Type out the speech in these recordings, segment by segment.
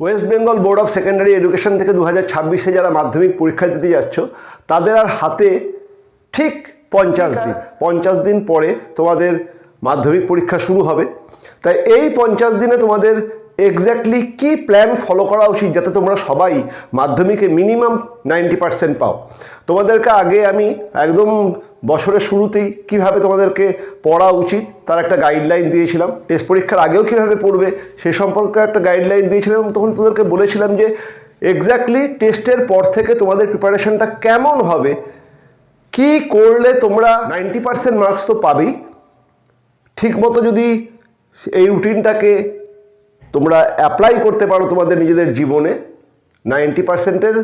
West Bengal board of secondary education থেকে দু হাজার ছাব্বিশে যারা মাধ্যমিক পরীক্ষা দিতে যাচ্ছ, তাদের আর হাতে ঠিক পঞ্চাশ দিন। পঞ্চাশ দিন পরে তোমাদের মাধ্যমিক পরীক্ষা শুরু হবে। তাই এই পঞ্চাশ দিনে তোমাদের এক্স্যাক্টলি কী প্ল্যান ফলো করা উচিত যাতে তোমরা সবাই মাধ্যমিকে মিনিমাম নাইনটি পার্সেন্ট পাও? তোমাদেরকে আগে আমি একদম বছরের শুরুতেই কীভাবে তোমাদেরকে পড়া উচিত তার একটা গাইডলাইন দিয়েছিলাম। টেস্ট পরীক্ষার আগেও কীভাবে পড়বে সে সম্পর্কে একটা গাইডলাইন দিয়েছিলাম তখন তোদেরকে বলেছিলাম যে এক্স্যাক্টলি টেস্টের পর থেকে তোমাদের প্রিপারেশনটা কেমন হবে? কি করলে তোমরা নাইনটি পার্সেন্ট মার্কস তো পাবেই? ঠিকমতো যদি এই রুটিনটাকে তোমরা অ্যাপ্লাই করতে পারো তোমাদের নিজেদের জীবনে। নাইনটি পার্সেন্টের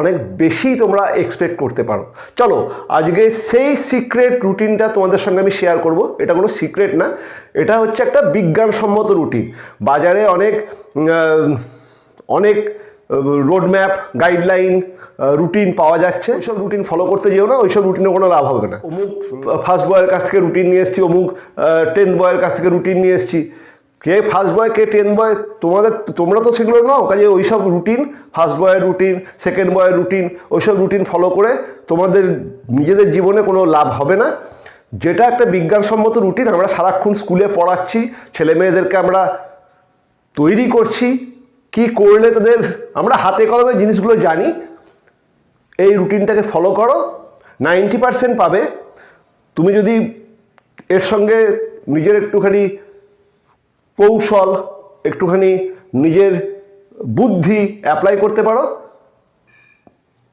অনেক বেশি তোমরা এক্সপেক্ট করতে পারো। চলো আজকে সেই সিক্রেট রুটিনটা তোমাদের সঙ্গে আমি শেয়ার করব। এটা কোনো সিক্রেট না এটা হচ্ছে একটা বিজ্ঞানসম্মত রুটিন বাজারে অনেক অনেক রোড ম্যাপ গাইডলাইন রুটিন পাওয়া যাচ্ছে। ওইসব রুটিন ফলো করতে যেও না ওইসব রুটিনে কোনো লাভ হবে না। অমুক ফার্স্ট বয়ের কাছ থেকে রুটিন নিয়ে এসেছি অমুক টেন্থ বয়ের কাছ থেকে রুটিন নিয়ে এসেছি। কে ফার্স্ট বয় কে টেন বয় তোমাদের, তোমরা তো সেগুলো নাও, কাজে ওইসব রুটিন ফার্স্ট বয়ের রুটিন সেকেন্ড বয়ের রুটিন ওইসব রুটিন ফলো করে তোমাদের নিজেদের জীবনে কোনো লাভ হবে না। যেটা একটা বিজ্ঞানসম্মত রুটিন আমরা সারাক্ষণ স্কুলে পড়াচ্ছি, ছেলে মেয়েদেরকে আমরা তৈরি করছি, কি করলে তাদের, আমরা হাতে কলমে জিনিসগুলো জানি, এই রুটিনটাকে ফলো করো নাইনটি পারসেন্ট পাবে। তুমি যদি এর সঙ্গে নিজের একটুখানি কৌশল, একটুখানি নিজের বুদ্ধি অ্যাপ্লাই করতে পারো।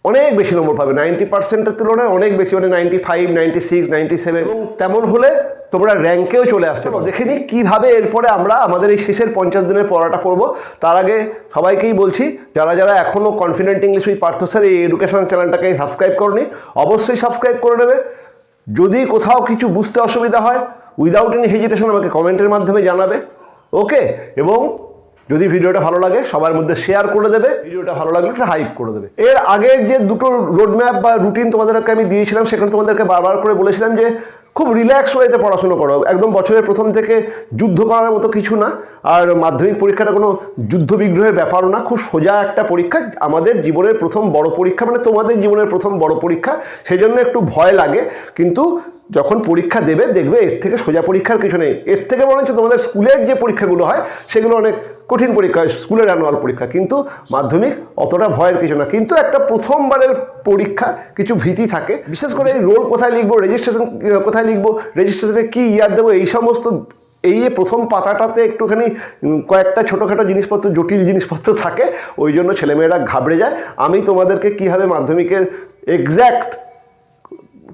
অনেক বেশি নম্বর পাবে নাইনটি পার্সেন্টের তুলনায় অনেক বেশি মানে ninety five ninety six ninety seven এবং তেমন হলে তোমরা র্যাঙ্কেও চলে আসতে পারো। দেখে নিই কীভাবে এরপরে আমরা আমাদের এই শেষের পঞ্চাশ দিনের পড়াটা পড়ব। তার আগে সবাইকেই বলছি, যারা যারা এখনও confident English with Partha sir এই এডুকেশন চ্যানেলটাকে সাবস্ক্রাইব করনি, অবশ্যই সাবস্ক্রাইব করে নেবে। যদি কোথাও কিছু বুঝতে অসুবিধা হয় উইদাউট এনি হেজিটেশন আমাকে কমেন্টের মাধ্যমে জানাবে। ওকে এবং যদি ভিডিওটা ভালো লাগে, সবার মধ্যে শেয়ার করে দেবে, ভিডিওটা ভালো লাগলে একটা হাইপ করে দেবে। এর আগের যে দুটো রোডম্যাপ বা রুটিন তোমাদেরকে আমি দিয়েছিলাম, সেখানে তোমাদেরকে বারবার করে বলেছিলাম যে, খুব রিল্যাক্স ওয়েতে পড়াশুনো করো। একদম বছরের প্রথম থেকে যুদ্ধ করার মতো কিছু না, আর মাধ্যমিক পরীক্ষাটা কোনো যুদ্ধ বিগ্রহের ব্যাপারও না, খুব সোজা একটা পরীক্ষা। আমাদের জীবনের প্রথম বড় পরীক্ষা মানে তোমাদের জীবনের প্রথম বড় পরীক্ষা সেই জন্য একটু ভয় লাগে। কিন্তু যখন পরীক্ষা দেবে, দেখবে এর থেকে সোজা পরীক্ষার কিছু নেই। এর থেকে বরঞ্চ তোমাদের স্কুলের যে পরীক্ষাগুলো হয়, সেগুলো অনেক কঠিন পরীক্ষা হয়, স্কুলের অ্যানুয়াল পরীক্ষা। কিন্তু মাধ্যমিক অতটা ভয়ের কিছু না। কিন্তু একটা প্রথমবারের পরীক্ষা কিছু ভীতি থাকে। বিশেষ করে এই রোল কোথায় লিখব রেজিস্ট্রেশন কোথায় লিখব রেজিস্ট্রেশনে কী ইয়ার দেবো, এই সমস্ত, এই যে প্রথম পাতাটাতে একটুখানি কয়েকটা ছোটোখাটো জিনিসপত্র, জটিল জিনিসপত্র থাকে, ওই জন্য ছেলেমেয়েরা ঘাবড়ে যায়। আমি তোমাদেরকে কীভাবে মাধ্যমিকের এক্স্যাক্ট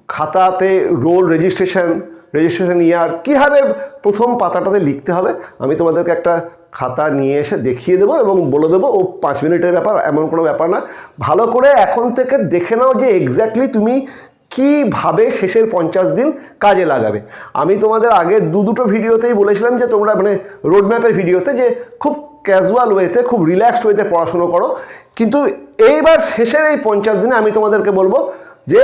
খাতাতে রোল রেজিস্ট্রেশন রেজিস্ট্রেশন ইয়ার কীভাবে প্রথম পাতাটাতে লিখতে হবে, আমি তোমাদেরকে একটা খাতা নিয়ে এসে দেখিয়ে দেবো এবং বলে দেবো, ও পাঁচ মিনিটের ব্যাপার, এমন কোনো ব্যাপার না। ভালো করে এখন থেকে দেখে নাও যে এক্স্যাক্টলি তুমি কীভাবে শেষের পঞ্চাশ দিন কাজে লাগাবে। আমি তোমাদের আগে দু দুটো ভিডিওতেই বলেছিলাম যে তোমরা মানে রোডম্যাপের ভিডিওতে যে খুব ক্যাজুয়াল ওয়েতে খুব রিল্যাক্সড ওয়েতে পড়াশুনো করো। কিন্তু এইবার শেষের এই পঞ্চাশ দিনে আমি তোমাদেরকে বলব যে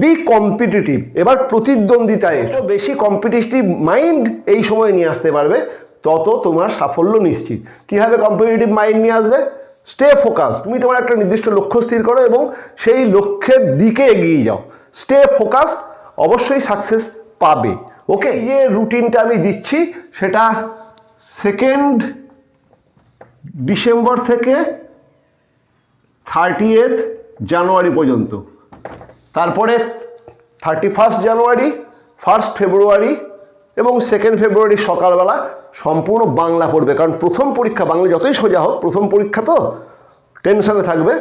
বি কম্পিটিটিভ এবার প্রতিদ্বন্দ্বিতায়। এসো বেশি কম্পিটিটিভ মাইন্ড এই সময় নিয়ে আসতে পারবে, তত তোমার সাফল্য নিশ্চিত। কীভাবে কম্পিটিটিভ মাইন্ড নিয়ে আসবে? স্টে ফোকাস তুমি তোমার একটা নির্দিষ্ট লক্ষ্য স্থির করো এবং সেই লক্ষ্যের দিকে এগিয়ে যাও। স্টে ফোকাস অবশ্যই সাকসেস পাবে। ওকে যে রুটিনটা আমি দিচ্ছি, সেটা সেকেন্ড ডিসেম্বর থেকে থার্টি জানুয়ারি পর্যন্ত। তারপরে thirty first January first February এবং সেকেন্ড ফেব্রুয়ারি সকালবেলা সম্পূর্ণ বাংলা পড়বে। কারণ প্রথম পরীক্ষা বাংলা যতই সোজা হোক, প্রথম পরীক্ষা তো টেনশানে থাকবে।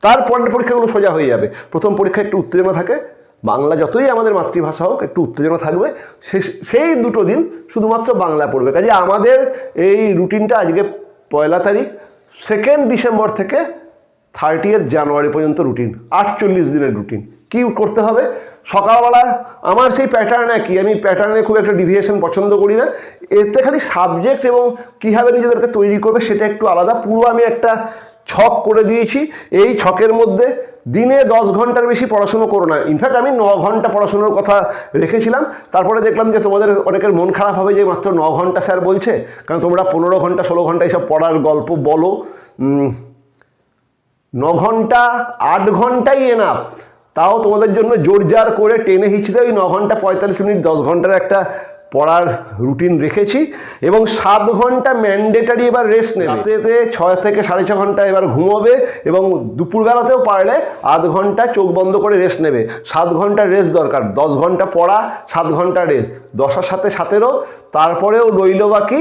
তারপরের পরীক্ষাগুলো সোজা হয়ে যাবে। প্রথম পরীক্ষা একটু উত্তেজনা থাকে। বাংলা যতই আমাদের মাতৃভাষা হোক, একটু উত্তেজনা থাকবে। সেই দুটো দিন শুধুমাত্র বাংলা পড়বে। কাজে আমাদের এই রুটিনটা আজকে পয়লা তারিখ সেকেন্ড ডিসেম্বর থেকে থার্টিয়েথ জানুয়ারি পর্যন্ত রুটিন। আটচল্লিশ দিনের রুটিন। কি করতে হবে? সকালবেলা আমার সেই প্যাটার্ন একই। আমি প্যাটার্নে খুব একটা ডিভিয়েশন পছন্দ করি না। এতে খালি সাবজেক্ট এবং কীভাবে নিজেদেরকে তৈরি করবে সেটা একটু আলাদা। পুরো আমি একটা ছক করে দিয়েছি। এই ছকের মধ্যে দিনে দশ ঘণ্টার বেশি পড়াশুনো করো না। ইনফ্যাক্ট আমি ন ঘণ্টা পড়াশুনোর কথা রেখেছিলাম। তারপরে দেখলাম যে তোমাদের অনেকের মন খারাপ হবে যে মাত্র ন ঘণ্টা স্যার বলছে। কারণ তোমরা পনেরো ঘণ্টা, ষোলো ঘণ্টা এইসব পড়ার গল্প বলো। ন ঘণ্টা, আট ঘন্টাই এনাফ তাও তোমাদের জন্য জোরজার করে টেনে হিচড়ে ওই ন ঘণ্টা পঁয়তাল্লিশ মিনিট, দশ ঘণ্টার একটা পড়ার রুটিন রেখেছি এবং সাত ঘণ্টা ম্যান্ডেটারি এবার রেস্ট নেবে। রাতেতে ছয় থেকে সাড়ে ছ ঘণ্টা এবার ঘুমোবে এবং দুপুরবেলাতেও পারলে আধ ঘণ্টা চোখ বন্ধ করে রেস্ট নেবে। সাত ঘণ্টা রেস্ট দরকার। দশ ঘণ্টা পড়া, সাত ঘণ্টা রেস্ট দশের সাথে সাতেরও, তারপরেও রইল বাকি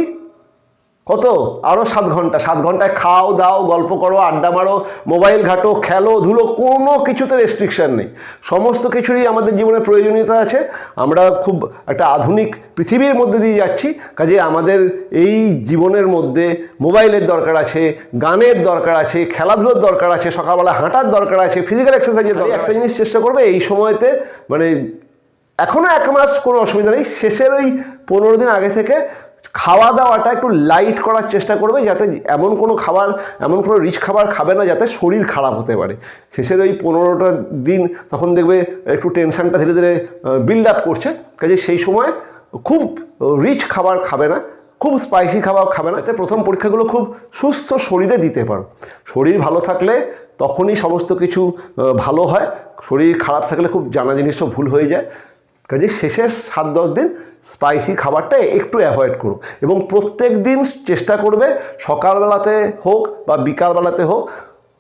কত? আরও সাত ঘণ্টা সাত ঘন্টায় খাও দাও গল্প করো আড্ডা মারো মোবাইল ঘাটো খেলো ধুলো কোনো কিছুতে রেস্ট্রিকশান নেই। সমস্ত কিছুরই আমাদের জীবনে প্রয়োজনীয়তা আছে। আমরা খুব একটা আধুনিক পৃথিবীর মধ্যে দিয়ে যাচ্ছি। কাজে আমাদের এই জীবনের মধ্যে মোবাইলের দরকার আছে গানের দরকার আছে খেলাধুলোর দরকার আছে সকালবেলা হাঁটার দরকার আছে ফিজিক্যাল এক্সারসাইজের দরকার একটা জিনিস চেষ্টা করবে এই সময়তে মানে এখনও এক মাস কোনো অসুবিধা নেই। শেষের ওই পনেরো দিন আগে থেকে খাওয়া দাওয়াটা একটু লাইট করার চেষ্টা করবে যাতে এমন কোনো খাবার, এমন কোনো রিচ খাবার খাবে না যাতে শরীর খারাপ হতে পারে। শেষের ওই পনেরোটা দিন তখন দেখবে একটু টেনশনটা ধীরে ধীরে বিল্ড আপ করছে। কাজে সেই সময় খুব রিচ খাবার খাবে না, খুব স্পাইসি খাবার খাবে না। এতে প্রথম পরীক্ষাগুলো খুব সুস্থ শরীরে দিতে পারো। শরীর ভালো থাকলে তখনই সমস্ত কিছু ভালো হয়। শরীর খারাপ থাকলে খুব জানা জিনিসও ভুল হয়ে যায়। কাজে শেষের সাত দশ দিন স্পাইসি খাবারটা একটু অ্যাভয়েড করো এবং প্রত্যেক দিন চেষ্টা করবে সকালবেলাতে হোক বা বিকালবেলাতে হোক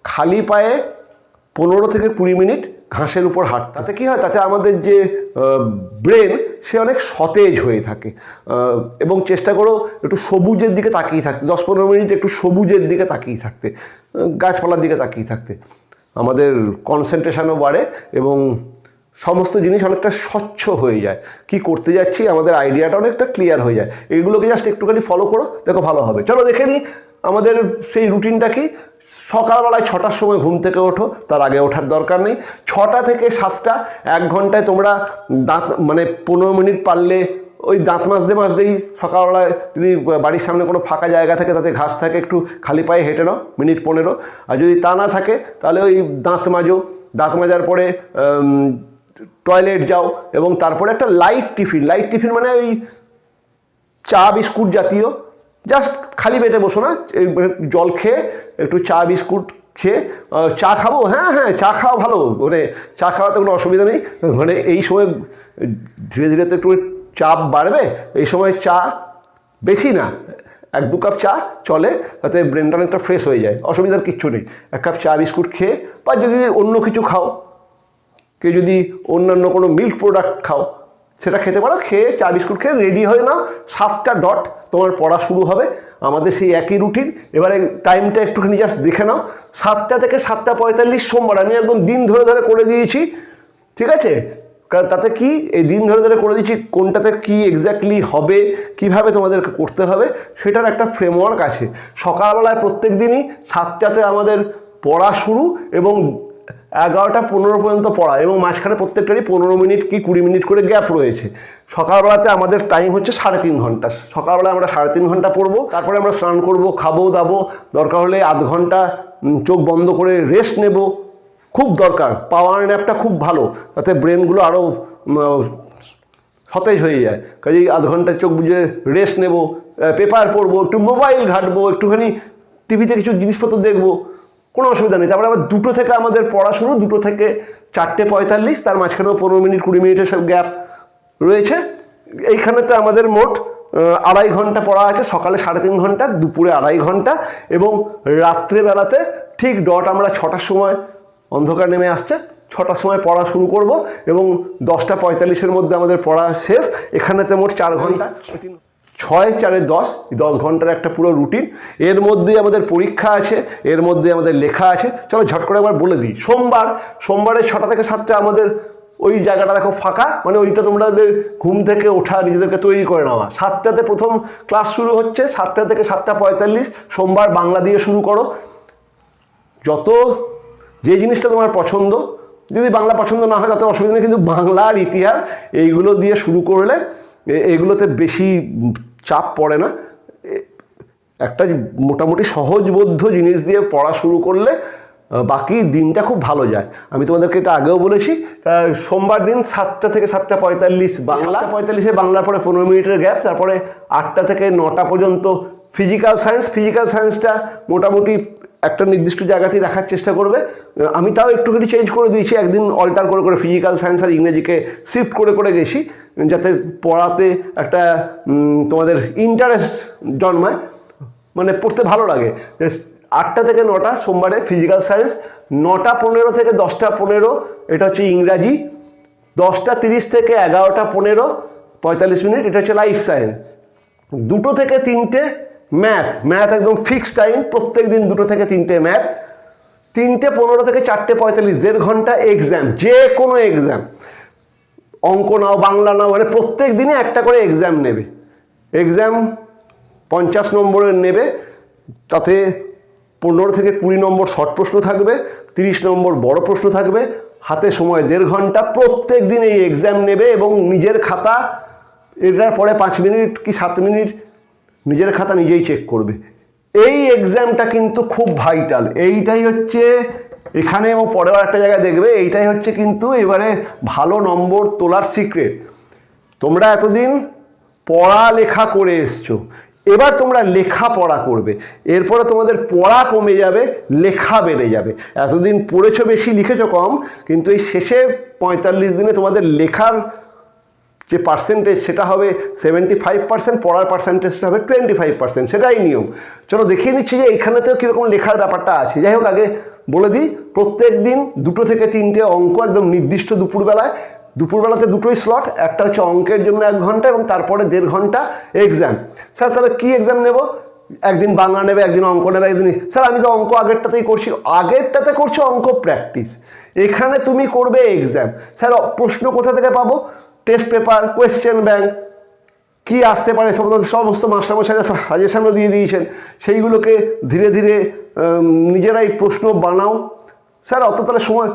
খালি পায়ে পনেরো থেকে কুড়ি মিনিট ঘাসের উপর হাঁট তাতে কী হয়? তাতে আমাদের যে ব্রেন সে অনেক সতেজ হয়ে থাকে। এবং চেষ্টা করো একটু সবুজের দিকে তাকিয়ে থাকতে। দশ পনেরো মিনিট একটু সবুজের দিকে তাকিয়ে থাকতে গাছপালার দিকে তাকিয়ে থাকতে। আমাদের কনসেন্ট্রেশনও বাড়ে এবং সমস্ত জিনিস অনেকটা স্বচ্ছ হয়ে যায়। কি করতে যাচ্ছি? আমাদের আইডিয়াটা অনেকটা ক্লিয়ার হয়ে যায়। এগুলোকে জাস্ট একটুখানি ফলো করো, দেখো ভালো হবে। চলো দেখে নিই আমাদের সেই রুটিনটা কি? সকালবেলায় ছটার সময় ঘুম থেকে ওঠো, তার আগে ওঠার দরকার নেই। ছটা থেকে সাতটা, এক ঘন্টায় তোমরা দাঁত মানে পনেরো মিনিট পারলে ওই দাঁত মাজতে মাজতেই সকালবেলায় যদি বাড়ির সামনে কোনো ফাঁকা জায়গা থাকে, তাতে ঘাস থাকে, একটু খালি পায়ে হেঁটে নাও, মিনিট পনেরো। আর যদি তা না থাকে, তাহলে ওই দাঁত মাজো। দাঁত মাজার পরে টয়লেট যাও এবং তারপরে একটা লাইট টিফিন লাইট টিফিন মানে ওই চা বিস্কুট জাতীয়। জাস্ট খালি পেটে বসো না জল খেয়ে একটু চা বিস্কুট খেয়ে চা খাব? হ্যাঁ হ্যাঁ চা খাওয়া ভালো। মানে চা খাওয়াতে কোনো অসুবিধা নেই। মানে এই সময় ধীরে ধীরে তো একটু চাপ বাড়বে, এই সময় চা বেশি না। এক দু কাপ চা চলে, তাতে ব্রেনটা অনেকটা ফ্রেশ হয়ে যায়। অসুবিধার কিচ্ছু নেই। এক কাপ চা, বিস্কুট খেয়ে বা যদি অন্য কিছু খাও কেউ যদি অন্যান্য কোনো মিল্ক প্রোডাক্ট খাও, সেটা খেতে পারো, খেয়ে চা বিস্কুট খেয়ে রেডি হয়ে নাও, সাতটা ডট তোমার পড়া শুরু হবে। আমাদের সেই একই রুটিন এবারে টাইমটা একটুখানি জাস্ট দেখে নাও। সাতটা থেকে সাতটা পঁয়তাল্লিশ সোমবার, আমি একদম দিন ধরে ধরে করে দিয়েছি। ঠিক আছে? কারণ তাতে কি? এই দিন ধরে ধরে করে দিচ্ছি কোনটাতে কি এক্স্যাক্টলি হবে, কীভাবে তোমাদেরকে করতে হবে, সেটার একটা ফ্রেমওয়ার্ক আছে। সকালবেলায় প্রত্যেক দিনই সাতটাতে আমাদের পড়া শুরু এবং এগারোটা পনেরো পর্যন্ত পড়া এবং মাঝখানে প্রত্যেকটারই পনেরো মিনিট কি কুড়ি মিনিট করে গ্যাপ রয়েছে। সকালবেলাতে আমাদের টাইম হচ্ছে সাড়ে তিন ঘণ্টা। সকালবেলা আমরা সাড়ে তিন ঘণ্টা পড়ব, তারপরে আমরা স্নান করব, খাব, দাবো। দরকার হলে আধ ঘণ্টা চোখ বন্ধ করে রেস্ট নেব। খুব দরকার পাওয়ার ন্যাপটা খুব ভালো, তাতে ব্রেনগুলো আরও সতেজ হয়ে যায়। কাজেই আধ ঘণ্টা চোখ বুঝে রেস্ট নেব পেপার পড়ব, একটু মোবাইল ঘাঁটবো, একটুখানি টিভিতে কিছু জিনিসপত্র দেখব। কোনো অসুবিধা নেই। তারপরে আবার দুটো থেকে আমাদের পড়া শুরু, দুটো থেকে চারটে পঁয়তাল্লিশ, তার মাঝখানেও পনেরো মিনিট, কুড়ি মিনিটের সব গ্যাপ রয়েছে। এইখানেতে আমাদের মোট আড়াই ঘণ্টা পড়া আছে, সকালে সাড়ে তিন ঘণ্টা, দুপুরে আড়াই ঘণ্টা এবং রাত্রেবেলাতে ঠিক ডট আমরা ছটার সময় অন্ধকার নেমে আসছে। ছটার সময় পড়া শুরু করব এবং দশটা পঁয়তাল্লিশের মধ্যে আমাদের পড়া শেষ। এখানেতে মোট চার ঘণ্টা। ছয় চারে দশ দশ ঘণ্টার একটা পুরো রুটিন এর মধ্যে আমাদের পরীক্ষা আছে, এর মধ্যে আমাদের লেখা আছে। চলো ঝট করে একবার বলে দিই। সোমবার সোমবারে ছটা থেকে সাতটা আমাদের ওই জায়গাটা দেখো ফাঁকা মানে ওইটা তোমাদের ঘুম থেকে ওঠা, নিজেদেরকে তৈরি করে নেওয়া। সাতটাতে প্রথম ক্লাস শুরু হচ্ছে, সাতটা থেকে সাতটা পঁয়তাল্লিশ, সোমবার বাংলা দিয়ে শুরু করো। যত, যে জিনিসটা তোমার পছন্দ, যদি বাংলা পছন্দ না হয়, তাতে অসুবিধা নেই, কিন্তু বাংলা আর ইতিহাস, এইগুলো দিয়ে শুরু করলে এগুলোতে বেশি চাপ পড়ে না। একটা মোটামুটি সহজবোধ্য জিনিস দিয়ে পড়া শুরু করলে বাকি দিনটা খুব ভালো যায়। আমি তোমাদেরকে এটা আগেও বলেছি সোমবার দিন সাতটা থেকে সাতটা পঁয়তাল্লিশ বাংলা। পঁয়তাল্লিশে বাংলার পরে পনেরো মিনিটের গ্যাপ, তারপরে আটটা থেকে নটা পর্যন্ত ফিজিক্যাল সায়েন্স। ফিজিক্যাল সায়েন্সটা মোটামুটি একটা নির্দিষ্ট জায়গাতেই রাখার চেষ্টা করবে। আমি তাও একটুখানি চেঞ্জ করে দিয়েছি, একদিন অল্টার করে করে ফিজিক্যাল সায়েন্স আর ইংরেজিকে শিফট করে করে গেছি, যাতে পড়াতে একটা তোমাদের ইন্টারেস্ট জন্মায় মানে পড়তে ভালো লাগে। আটটা থেকে নটা সোমবারে ফিজিক্যাল সায়েন্স নটা পনেরো থেকে দশটা পনেরো, এটা হচ্ছে ইংরাজি, দশটা তিরিশ থেকে এগারোটা পনেরো, পঁয়তাল্লিশ মিনিট, এটা হচ্ছে লাইফ সায়েন্স দুটো থেকে তিনটে ম্যাথ ম্যাথ একদম ফিক্সড টাইম প্রত্যেক দিন দুটো থেকে তিনটে ম্যাথ তিনটে পনেরো থেকে চারটে পঁয়তাল্লিশ, দেড় ঘণ্টা এক্সাম যে কোনো এক্সাম অঙ্ক নাও, বাংলা নাও মানে প্রত্যেক দিনে একটা করে এক্সাম নেবে। এক্সাম পঞ্চাশ নম্বরের নেবে, তাতে পনেরো থেকে কুড়ি নম্বর শর্ট প্রশ্ন থাকবে, তিরিশ নম্বর বড় প্রশ্ন থাকবে, হাতে সময় দেড় ঘণ্টা প্রত্যেক দিন এই এক্সাম নেবে এবং নিজের খাতা, এটার পরে পাঁচ মিনিট কি সাত মিনিট নিজের খাতা নিজেই চেক করবে। এই এক্সামটা কিন্তু খুব ভাইটাল এইটাই হচ্ছে এখানে এবং পরেও একটা জায়গায় দেখবে, এইটাই হচ্ছে কিন্তু এবারে ভালো নম্বর তোলার সিক্রেট তোমরা এতদিন পড়ালেখা করে এসছো, এবার তোমরা লেখাপড়া করবে। এরপরে তোমাদের পড়া কমে যাবে, লেখা বেড়ে যাবে। এতদিন পড়েছো বেশি, লিখেছো কম, কিন্তু এই শেষের পঁয়তাল্লিশ দিনে তোমাদের লেখার যে পার্সেন্টেজ সেটা হবে সেভেন্টি ফাইভ পার্সেন্ট পড়ার পার্সেন্টেজটা হবে টোয়েন্টি ফাইভ পার্সেন্ট সেটাই নিয়ম। চলো দেখিয়ে নিচ্ছি যে এখানেতেও কীরকম লেখার ব্যাপারটা আছে। যাই হোক, আগে বলে দিই, প্রত্যেক দিন দুটো থেকে তিনটে অঙ্ক একদম নির্দিষ্ট দুপুরবেলায়। দুপুরবেলাতে দুটোই স্লট একটা হচ্ছে অঙ্কের জন্য এক ঘণ্টা এবং তারপরে দেড় ঘণ্টা এক্সাম স্যার, তাহলে কী এক্সাম নেব? একদিন বাংলা নেবে, একদিন অঙ্ক নেবে, একদিন স্যার, আমি তো অঙ্ক আগেরটাতেই করছি। আগেরটাতে করছ অঙ্ক প্র্যাকটিস এখানে তুমি করবে এক্সাম স্যার, প্রশ্ন কোথা থেকে পাবো? টেস্ট পেপার কোয়েশ্চেন ব্যাংক কি আসতে পারে সমস্ত সমস্ত মাস্টারমশাইরা সাজেশনও দিয়ে দিয়েছেন। সেইগুলোকে ধীরে ধীরে নিজেরাই প্রশ্ন বানাও। স্যার, অত তাহলে সময়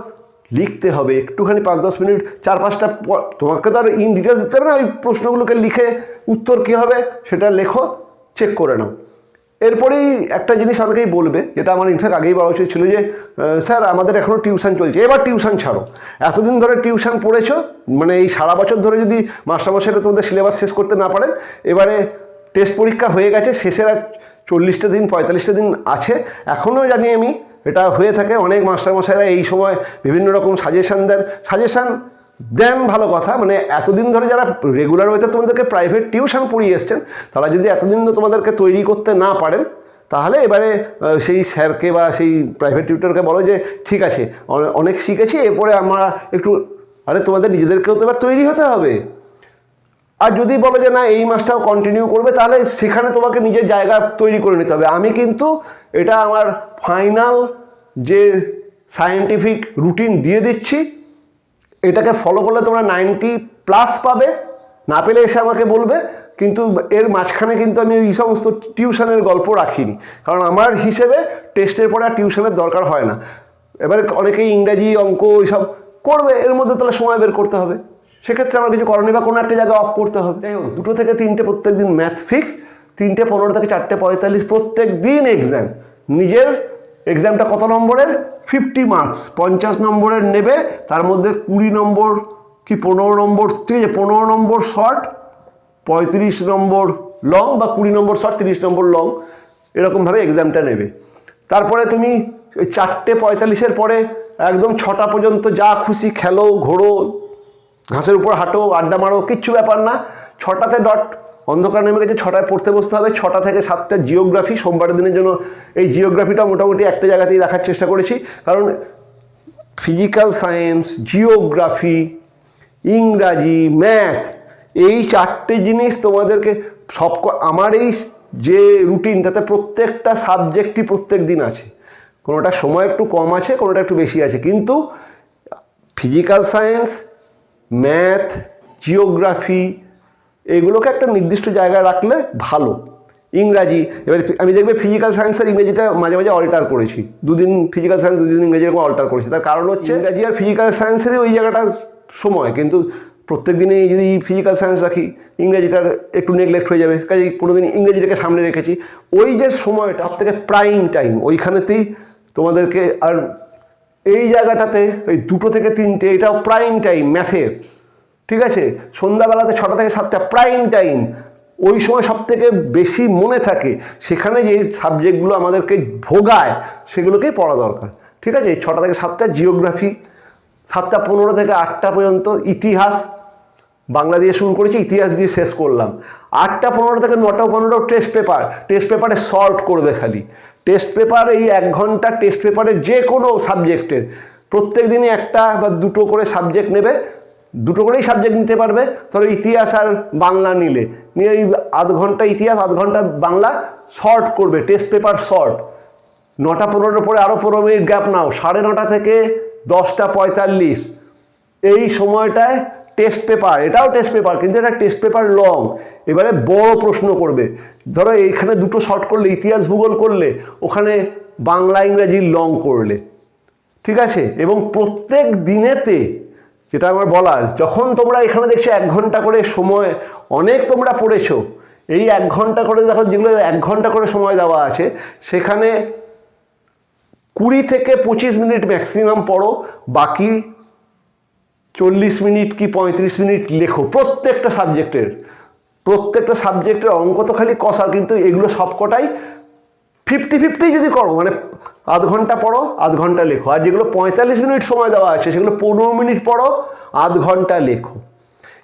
লিখতে হবে। একটুখানি পাঁচ দশ মিনিট, চার পাঁচটা তোমাকে তো আর ইন ডিটেলস দিতে হবে না, ওই প্রশ্নগুলোকে লিখে উত্তর কী হবে সেটা লেখো চেক করে নাও। এরপরেই একটা জিনিস অনেকেই বলবে, যেটা আমার ইনফ্যাক্ট আগেই বলা উচিত ছিল যে স্যার, আমাদের এখনও টিউশন চলছে, এবার টিউশন ছাড়ো। এতদিন ধরে টিউশন পড়েছো মানে এই সারা বছর ধরে যদি মাস্টারমশাইরা তোমাদের সিলেবাস শেষ করতে না পারেন, এবারে টেস্ট পরীক্ষা হয়ে গেছে, শেষের আর চল্লিশটা দিন, পঁয়তাল্লিশটা দিন আছে। এখনও জানি আমি, এটা হয়ে থাকে, অনেক মাস্টারমশাইরা এই সময় বিভিন্ন রকম সাজেশান দেন। সাজেশান দেন ভালো কথা মানে এতদিন ধরে যারা রেগুলার ওয়েতে তোমাদেরকে প্রাইভেট টিউশন পড়িয়ে এসছেন, তারা যদি এতদিন তোমাদেরকে তৈরি করতে না পারেন, তাহলে এবারে সেই স্যারকে বা সেই প্রাইভেট টিউটরকে বলো যে, ঠিক আছে অনেক শিখেছি, এরপরে আমরা একটু, আরে তোমাদের নিজেদেরকেও তো এবার তৈরি হতে হবে। আর যদি বলো যে, না, এই মাসটাও কন্টিনিউ করবে, তাহলে সেখানে তোমাকে নিজের জায়গা তৈরি করে নিতে হবে। আমি কিন্তু এটা আমার ফাইনাল যে সায়েন্টিফিক রুটিন দিয়ে দিচ্ছি এটাকে ফলো করলে তোমরা নাইনটি প্লাস পাবে। না পেলে এসে আমাকে বলবে, কিন্তু এর মাঝখানে কিন্তু আমি এই সমস্ত টিউশনের গল্প রাখিনি। কারণ আমার হিসেবে টেস্টের পরে আর টিউশনের দরকার হয় না। এবারে অনেকেই ইংরাজি, অঙ্ক এইসব করবে, এর মধ্যে তাহলে সময় বের করতে হবে। সেক্ষেত্রে আমার কিছু করণীয় বা কোনো একটা জায়গা অফ করতে হবে। যাই হোক, দুটো থেকে তিনটে প্রত্যেক দিন ম্যাথ ফিক্স তিনটে, পনেরো থেকে চারটে, পঁয়তাল্লিশ প্রত্যেক দিন এক্সাম নিজের এক্সামটা কত নম্বরের? ফিফটি মার্কস পঞ্চাশ নম্বরের নেবে, তার মধ্যে কুড়ি নম্বর কি পনেরো নম্বর? ঠিক আছে, পনেরো নম্বর শর্ট পঁয়ত্রিশ নম্বর লং বা কুড়ি নম্বর শর্ট তিরিশ নম্বর লং এরকমভাবে এক্সামটা নেবে। তারপরে তুমি চারটে পঁয়তাল্লিশের পরে একদম ছটা পর্যন্ত যা খুশি খেলো, ঘোরো, ঘাসের উপর হাঁটো, আড্ডা মারো, কিচ্ছু ব্যাপার না। ছটাতে ডট অন্ধকার নেমে গেছে, ছটায় পড়তে বসতে হবে, ছটা থেকে সাতটা জিওগ্রাফি সোমবারের দিনের জন্য এই জিওগ্রাফিটা মোটামুটি একটা জায়গাতেই রাখার চেষ্টা করেছি। কারণ ফিজিক্যাল সায়েন্স জিওগ্রাফি ইংরাজি ম্যাথ এই চারটে জিনিস তোমাদেরকে সব আমার এই যে রুটিন তাতে প্রত্যেকটা সাবজেক্টই প্রত্যেক দিন আছে। কোনোটা সময় একটু কম আছে, কোনোটা একটু বেশি আছে। কিন্তু ফিজিক্যাল সায়েন্স ম্যাথ জিওগ্রাফি এগুলোকে একটা নির্দিষ্ট জায়গায় রাখলে ভালো। ইংরাজি, এবার আমি দেখবে ফিজিক্যাল সায়েন্স আর ইংরেজিটা মাঝে মাঝে অল্টার করেছি। দুদিন ফিজিক্যাল সায়েন্স দুদিন ইংরেজি এরকম অল্টার করেছি। তার কারণ হচ্ছে ইংরাজি আর ফিজিক্যাল সায়েন্সেরই ওই জায়গাটা সময়, কিন্তু প্রত্যেক দিনে যদি ফিজিক্যাল সায়েন্স রাখি, ইংরেজিটার একটু নেগলেক্ট হয়ে যাবে। কাজে কোনো দিন ইংরেজিটাকে সামনে রেখেছি। ওই যে সময়টা সব থেকে প্রাইম টাইম ওইখানেতেই তোমাদেরকে আর এই জায়গাটাতে ওই দুটো থেকে তিনটে, এটাও প্রাইম টাইম ম্যাথের ঠিক আছে? সন্ধ্যাবেলাতে ছটা থেকে সাতটা প্রাইম টাইম ওই সময় সব থেকে বেশি মনে থাকে, সেখানে যে সাবজেক্টগুলো আমাদেরকে ভোগায়, সেগুলোকেই পড়া দরকার। ঠিক আছে? ছটা থেকে সাতটা জিওগ্রাফি সাতটা পনেরো থেকে আটটা পর্যন্ত ইতিহাস। বাংলা দিয়ে শুরু করেছি, ইতিহাস দিয়ে শেষ করলাম। আটটা পনেরো থেকে নটা পনেরো টেস্ট পেপার টেস্ট পেপারে সলভ করবে খালি। টেস্ট পেপার এই এক ঘণ্টা টেস্ট পেপারে যে কোনো সাবজেক্টের প্রত্যেক দিনই একটা বা দুটো করে সাবজেক্ট নেবে দুটো করেই সাবজেক্ট নিতে পারবে। ধরো ইতিহাস আর বাংলা নিলে। নিয়ে এই আধ ঘণ্টা ইতিহাস, আধ ঘণ্টা বাংলা শর্ট করবে টেস্ট পেপার শর্ট নটা পনেরোর পরে আরও পনেরো মিনিট গ্যাপ নাও, সাড়ে নটা থেকে দশটা পঁয়তাল্লিশ। এই সময়টায় টেস্ট পেপার এটাও টেস্ট পেপার কিন্তু এটা টেস্ট পেপার লং এবারে বড় প্রশ্ন করবে। ধরো এইখানে দুটো শর্ট করলে, ইতিহাস ভূগোল করলে, ওখানে বাংলা, ইংরেজি লং করলে। ঠিক আছে? এবং প্রত্যেক দিনেতে যেটা আমার বলার যখন তোমরা এখানে দেখছ এক ঘণ্টা করে সময়, অনেক তোমরা পড়েছো, এই এক ঘণ্টা করে দেখো যেগুলো এক ঘণ্টা করে সময় দেওয়া আছে, সেখানে কুড়ি থেকে পঁচিশ মিনিট ম্যাক্সিমাম পড়ো, বাকি চল্লিশ মিনিট কি পঁয়ত্রিশ মিনিট লেখো, প্রত্যেকটা সাবজেক্টের প্রত্যেকটা সাবজেক্টের অঙ্ক তো খালি কষা, কিন্তু এগুলো সবকটাই ফিফটি ফিফটি যদি করো মানে আধ ঘণ্টা পড়ো, আধ ঘণ্টা লেখো। আর যেগুলো পঁয়তাল্লিশ মিনিট সময় দেওয়া আছে, সেগুলো পনেরো মিনিট পড়ো, আধ ঘণ্টা লেখো।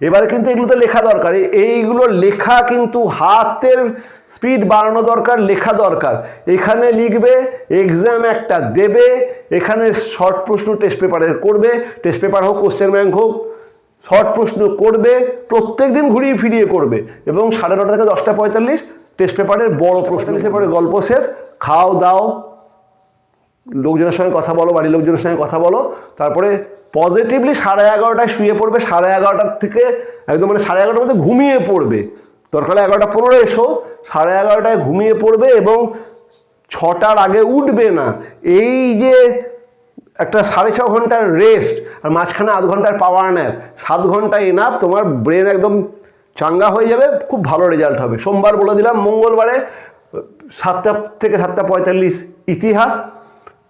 এবারে কিন্তু এগুলো তো লেখা দরকার। এই- এইগুলো লেখা কিন্তু হাতের স্পিড বাড়ানো দরকার, লেখা দরকার। এখানে লিখবে এক্সাম একটা দেবে, এখানে শর্ট প্রশ্ন টেস্ট পেপারের করবে টেস্ট পেপার হোক কোশ্চেন ব্যাংক হোক শর্ট প্রশ্ন করবে প্রত্যেক দিন ঘুরিয়ে ফিরিয়ে করবে। এবং সাড়ে নটা থেকে দশটা পঁয়তাল্লিশ টেস্ট পেপারের বড় প্রশ্ন পরে গল্প শেষ খাও দাও লোকজনের সঙ্গে কথা বলো বাড়ির লোকজনের সঙ্গে কথা বলো তারপরে পজিটিভলি সাড়ে এগারোটায় শুয়ে পড়বে সাড়ে এগারোটার থেকে একদম মানে সাড়ে এগারোটার মধ্যে ঘুমিয়ে পড়বে। দরকার এগারোটা পনেরো এসো সাড়ে এগারোটায় ঘুমিয়ে পড়বে এবং ছটার আগে উঠবে না। এই যে একটা সাড়ে ছ ঘণ্টার রেস্ট আর মাঝখানে আধ ঘণ্টার পাওয়ার ন্যাপ সাত ঘণ্টা এনাফ তোমার ব্রেন একদম চাঙ্গা হয়ে যাবে, খুব ভালো রেজাল্ট হবে। সোমবার বলে দিলাম, মঙ্গলবারে সাতটা থেকে সাতটা পঁয়তাল্লিশ ইতিহাস,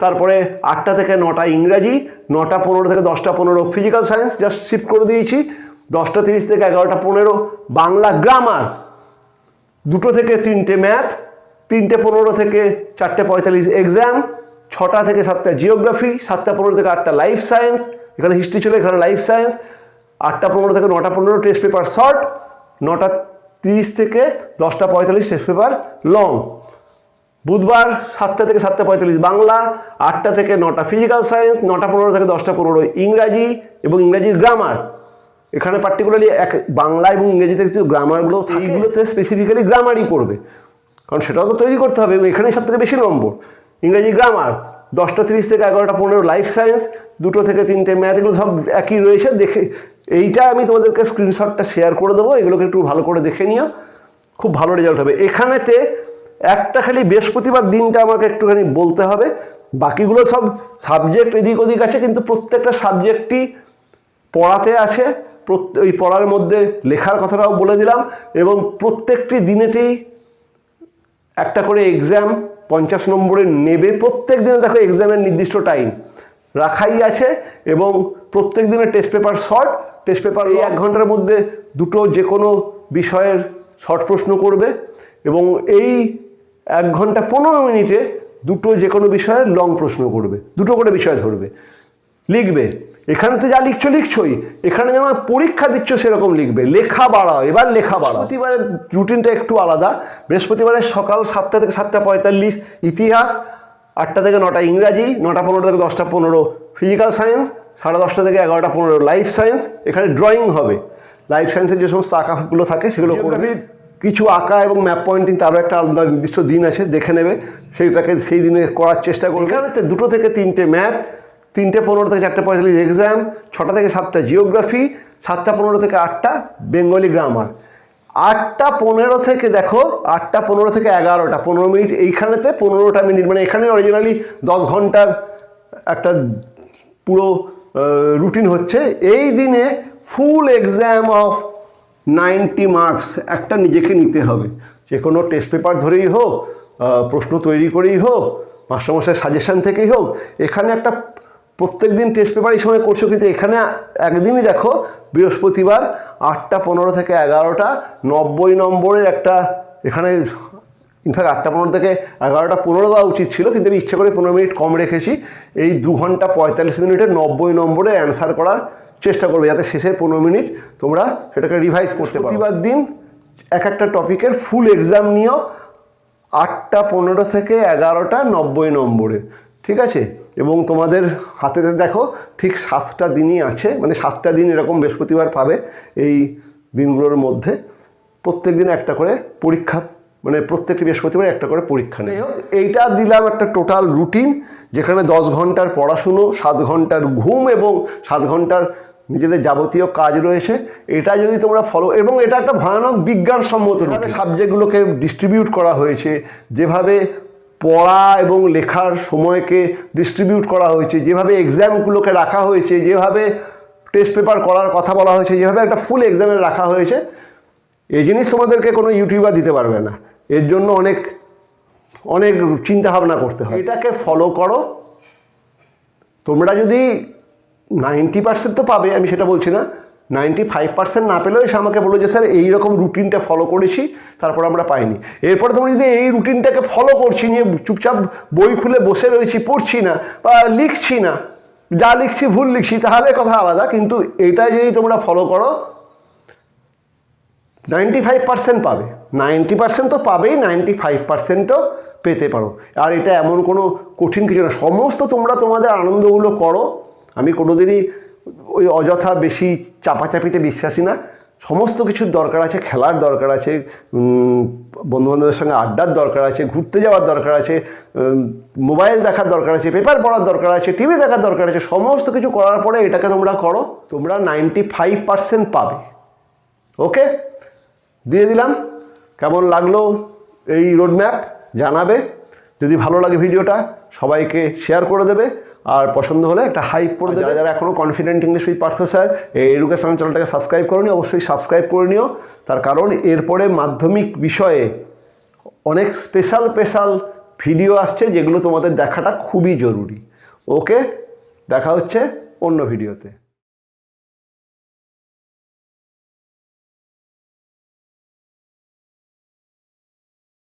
তারপরে আটটা থেকে নটা ইংরাজি, নটা পনেরো থেকে দশটা পনেরো ফিজিক্যাল সায়েন্স জাস্ট শিফট করে দিয়েছি। দশটা তিরিশ থেকে এগারোটা পনেরো, বাংলা গ্রামার দুটো থেকে তিনটে ম্যাথ তিনটে পনেরো থেকে চারটে পঁয়তাল্লিশ এক্সাম ছটা থেকে সাতটা জিওগ্রাফি সাতটা পনেরো থেকে আটটা লাইফ সায়েন্স এখানে হিস্ট্রি ছিল এখানে লাইফ সায়েন্স আটটা পনেরো থেকে নটা পনেরো টেস্ট পেপার শর্ট নটা তিরিশ থেকে দশটা পঁয়তাল্লিশ শেষ পেপার লং বুধবার সাতটা থেকে সাতটা পঁয়তাল্লিশ বাংলা, আটটা থেকে নটা ফিজিক্যাল সায়েন্স নটা পনেরো থেকে দশটা পনেরো ইংরাজি এবং ইংরাজির গ্রামার এখানে পার্টিকুলারলি এক বাংলা এবং ইংরেজিতে কিছু গ্রামারগুলো এইগুলোতে স্পেসিফিক্যালি গ্রামারই করবে কারণ সেটাও তো তৈরি করতে হবে এবং এখানেই সব থেকে বেশি নম্বর। ইংরেজি গ্রামার দশটা তিরিশ থেকে এগারোটা পনেরো লাইফ সায়েন্স দুটো থেকে তিনটে ম্যাথ এগুলো সব একই রয়েছে। দেখে এইটা আমি তোমাদেরকে স্ক্রিনশটটা শেয়ার করে দেবো, এগুলোকে একটু ভালো করে দেখে নিও। খুব ভালো রেজাল্ট হবে। এখানেতে একটা খালি বৃহস্পতিবার দিনটা আমাকে একটুখানি বলতে হবে। বাকিগুলো সব সাবজেক্ট এদিক ওদিক আছে, কিন্তু প্রত্যেকটা সাবজেক্টই পড়াতে আছে। ওই পড়ার মধ্যে লেখার কথাটাও বলে দিলাম এবং প্রত্যেকটি দিনেতেই একটা করে এক্সাম পঞ্চাশ নম্বরে নেবে। প্রত্যেক দিনে দেখো এক্সামের নির্দিষ্ট টাইম রাখাই আছে এবং প্রত্যেক দিনের test paper short test paper এই এক ঘণ্টার মধ্যে দুটো যে কোনো বিষয়ের শর্ট প্রশ্ন করবে এবং এই এক ঘণ্টা পনেরো মিনিটে দুটো যে কোনো বিষয়ের লং প্রশ্ন করবে দুটো করে বিষয় ধরবে লিখবে। এখানে তো যা লিখছো লিখছোই। এখানে যেমন পরীক্ষা দিচ্ছ সেরকম লিখবে। লেখা বাড়াও এবার লেখা বাড়াও। বৃহস্পতিবারের রুটিনটা একটু আলাদা। বৃহস্পতিবারে সকাল সাতটা থেকে সাতটা পঁয়তাল্লিশ ইতিহাস আটটা থেকে নটা ইংরাজি নটা পনেরো থেকে দশটা পনেরো ফিজিক্যাল সায়েন্স সাড়ে দশটা থেকে এগারোটা পনেরো। লাইফ সায়েন্স এখানে ড্রয়িং হবে। লাইফ সায়েন্সের যে সমস্ত আঁকাগুলো থাকে সেগুলো করবে। কিছু আঁকা এবং ম্যাপ পয়েন্টিং তারও একটা আলাদা নির্দিষ্ট দিন আছে দেখে নেবে। সেইটাকে সেই দিনে করার চেষ্টা করবে। এখানে দুটো থেকে তিনটে ম্যাথ তিনটে পনেরো থেকে চারটে পঁয়তাল্লিশ এক্সাম ছটা থেকে সাতটা জিওগ্রাফি সাতটা পনেরো থেকে আটটা বেঙ্গলি গ্রামার আটটা পনেরো থেকে দেখো আটটা পনেরো থেকে এগারোটা পনেরো মিনিট এইখানেতে পনেরোটা মিনিট মানে এখানে অরিজিনালি দশ ঘণ্টার একটা পুরো রুটিন হচ্ছে, এই দিনে full exam of ninety marks একটা নিজেকে নিতে হবে। যে কোনো টেস্ট পেপার ধরেই হোক প্রশ্ন তৈরি করেই হোক মাস্টারমশাই সাজেশন থেকেই হোক, এখানে একটা প্রত্যেক দিন টেস্ট পেপার এই সময় করছ কিন্তু এখানে একদিনই দেখো বৃহস্পতিবার আটটা পনেরো থেকে এগারোটা নব্বই নম্বরের একটা এখানে ইনফ্যাক্ট আটটা পনেরো থেকে এগারোটা পনেরো দেওয়া উচিত ছিল, কিন্তু আমি ইচ্ছে করে পনেরো মিনিট কম রেখেছি। এই দু ঘণ্টা পঁয়তাল্লিশ মিনিটে নব্বই নম্বরে অ্যান্সার করার চেষ্টা করবে, যাতে শেষের পনেরো মিনিট তোমরা সেটাকে রিভাইজ করতে প্রতিবার দিন এক একটা টপিকের ফুল এক্সাম নিয়েও আটটা পনেরো থেকে এগারোটা নব্বই নম্বরে, ঠিক আছে? এবং তোমাদের হাতে দেখো, ঠিক সাতটা দিনই আছে মানে সাতটা দিন এরকম বৃহস্পতিবার পাবে এই দিনগুলোর মধ্যে। প্রত্যেক দিন একটা করে পরীক্ষা মানে প্রত্যেকটি বৃহস্পতিবার একটা করে পরীক্ষা নেই এইটা দিলাম একটা টোটাল রুটিন যেখানে দশ ঘণ্টার পড়াশুনো সাত ঘণ্টার ঘুম এবং সাত ঘণ্টার নিজেদের যাবতীয় কাজ রয়েছে। এটা যদি তোমরা ফলো এবং এটা একটা ভয়ানক বিজ্ঞানসম্মত সাবজেক্টগুলোকে ডিস্ট্রিবিউট করা হয়েছে যেভাবে পড়া এবং লেখার সময়কে ডিস্ট্রিবিউট করা হয়েছে যেভাবে এক্সামগুলোকে রাখা হয়েছে যেভাবে টেস্ট পেপার করার কথা বলা হয়েছে যেভাবে একটা ফুল এক্সামে রাখা হয়েছে এই জিনিস তোমাদেরকে কোনো ইউটিউবার দিতে পারবে না। এর জন্য অনেক অনেক চিন্তা ভাবনা করতে হয়। এটাকে ফলো করো। তোমরা যদি নাইনটি পার্সেন্ট তো পাবে, আমি সেটা বলছি না নাইনটি ফাইভ পার্সেন্ট না পেলেও এসে আমাকে বলো যে, স্যার, এইরকম রুটিনটা ফলো করেছি, তারপর আমরা পাইনি। এরপরে তোমরা যদি এই রুটিনটাকে ফলো করছি, নিয়ে চুপচাপ বই খুলে বসে রয়েছি, পড়ছি না, বা লিখছি না, যা লিখছি ভুল লিখছি, তাহলে কথা আলাদা, কিন্তু এটা যদি তোমরা ফলো করো নাইনটি ফাইভ পার্সেন্ট পাবে। নাইনটি পার্সেন্ট তো পাবেই, নাইনটি ফাইভ পার্সেন্টও পেতে পারো। আর এটা এমন কোনো কঠিন কিছু না। সমস্ত তোমরা তোমাদের আনন্দগুলো করো। আমি কোনোদিনই ওই অযথা বেশি চাপাচাপিতে বিশ্বাসী না। সমস্ত কিছুর দরকার আছে, খেলার দরকার আছে বন্ধুবান্ধবের সঙ্গে আড্ডার দরকার আছে, ঘুরতে যাওয়ার দরকার আছে মোবাইল দেখার দরকার আছে, পেপার পড়ার দরকার আছে, টিভি দেখার দরকার আছে, সমস্ত কিছু করার পরে এটাকে তোমরা করো। তোমরা নাইনটি ফাইভ পার্সেন্ট পাবে। ওকে? দিয়ে দিলাম। কেমন লাগল এই রোডম্যাপ জানাবে। যদি ভালো লাগে ভিডিওটা সবাইকে শেয়ার করে দেবে। আর পছন্দ হলে একটা হাইপ করে দেবে। যারা এখনও confident English with Partha sir এই এডুকেশন চ্যানেলটাকে সাবস্ক্রাইব করে নিও অবশ্যই সাবস্ক্রাইব করে নিও। তার কারণ এরপরে মাধ্যমিক বিষয়ে অনেক স্পেশাল স্পেশাল ভিডিও আসছে যেগুলো তোমাদের দেখাটা খুবই জরুরি। ওকে দেখা হচ্ছে অন্য ভিডিওতে